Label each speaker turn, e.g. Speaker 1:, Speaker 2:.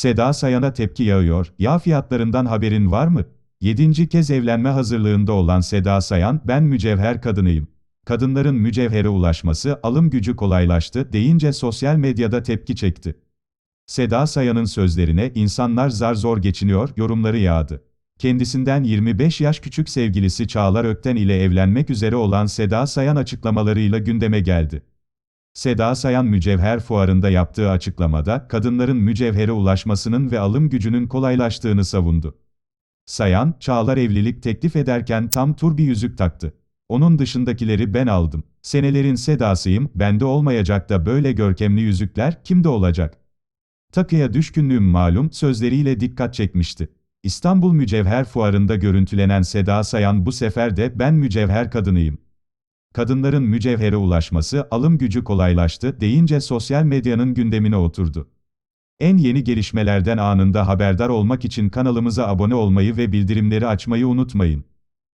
Speaker 1: Seda Sayan'a tepki yağıyor, yağ fiyatlarından haberin var mı? Yedinci kez evlenme hazırlığında olan Seda Sayan, ben mücevher kadınıyım. Kadınların mücevhere ulaşması, alım gücü kolaylaştı deyince sosyal medyada tepki çekti. Seda Sayan'ın sözlerine insanlar zar zor geçiniyor yorumları yağdı. Kendisinden 25 yaş küçük sevgilisi Çağlar Ökten ile evlenmek üzere olan Seda Sayan açıklamalarıyla gündeme geldi. Seda Sayan mücevher fuarında yaptığı açıklamada, kadınların mücevhere ulaşmasının ve alım gücünün kolaylaştığını savundu. Sayan, Çağlar evlilik teklif ederken tam tur bir yüzük taktı. Onun dışındakileri ben aldım. Senelerin Sedasıyım, bende olmayacak da böyle görkemli yüzükler kimde olacak? Takıya düşkünlüğüm malum sözleriyle dikkat çekmişti. İstanbul Mücevher Fuarı'nda görüntülenen Seda Sayan bu sefer de ben mücevher kadınıyım. Kadınların mücevhere ulaşması, alım gücü kolaylaştı deyince sosyal medyanın gündemine oturdu. En yeni gelişmelerden anında haberdar olmak için kanalımıza abone olmayı ve bildirimleri açmayı unutmayın.